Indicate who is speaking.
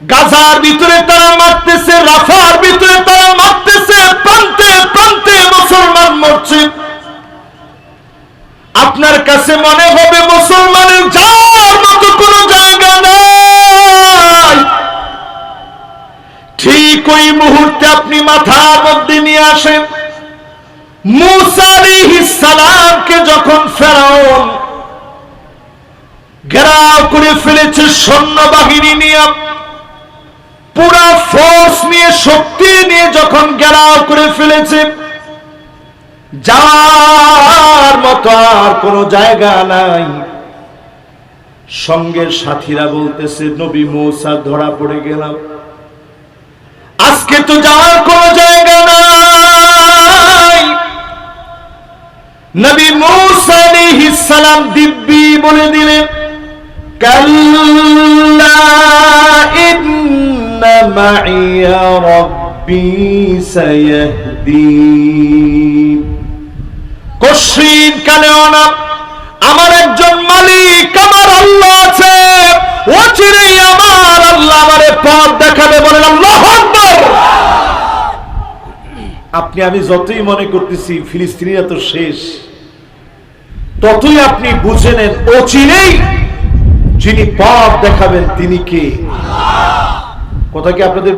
Speaker 1: গাজার ভিতরে তারা মারতেছে, রাফার ভিতরে তারা মারতেছে, প্রান্তে প্রান্তে মুসলমান মরছে। আপনার কাছে মনে হবে মুসলমানের যাওয়ার মতো কোনো জায়গা নাই। ঠিক ওই মুহূর্তে আপনি মাথার মধ্যে নিয়ে আসেন। মুসা আলাইহিস সালামকে যখন ফেরাউন ঘেরাও করে ফেলেছে সৈন্য বাহিনী নিয়ে ফোর্স নিয়ে, শক্তি নিয়ে যখন গেরাও করে ফেলেছে যাওয়ার মতো আর কোনো জায়গা নাই। সঙ্গের সাথীরা বলতেছে, নবী মৌসা, ধরা পড়ে গেলাম। আজকে তো যাওয়ার কোনো জায়গা নাই। নবী মৌসা সালাম দিব্যি বলে দিলেন, কাল্লা মাইয়া রব্বি সায়াহদিন কশিন কালেও না আমার একজন মালিক, আমার আল্লাহ আছে। ও চিরেই আমার আল্লাহ, আমারে পথ দেখাবে বলেন আল্লাহ আপনি, আমি যতই মনে করতেছি, ফিলিস্তিনিরা তো শেষ। ততই আপনি বুঝে নেন অচিরেই যিনি পথ দেখাবেন, তিনি কে? কথা কি আপনাদের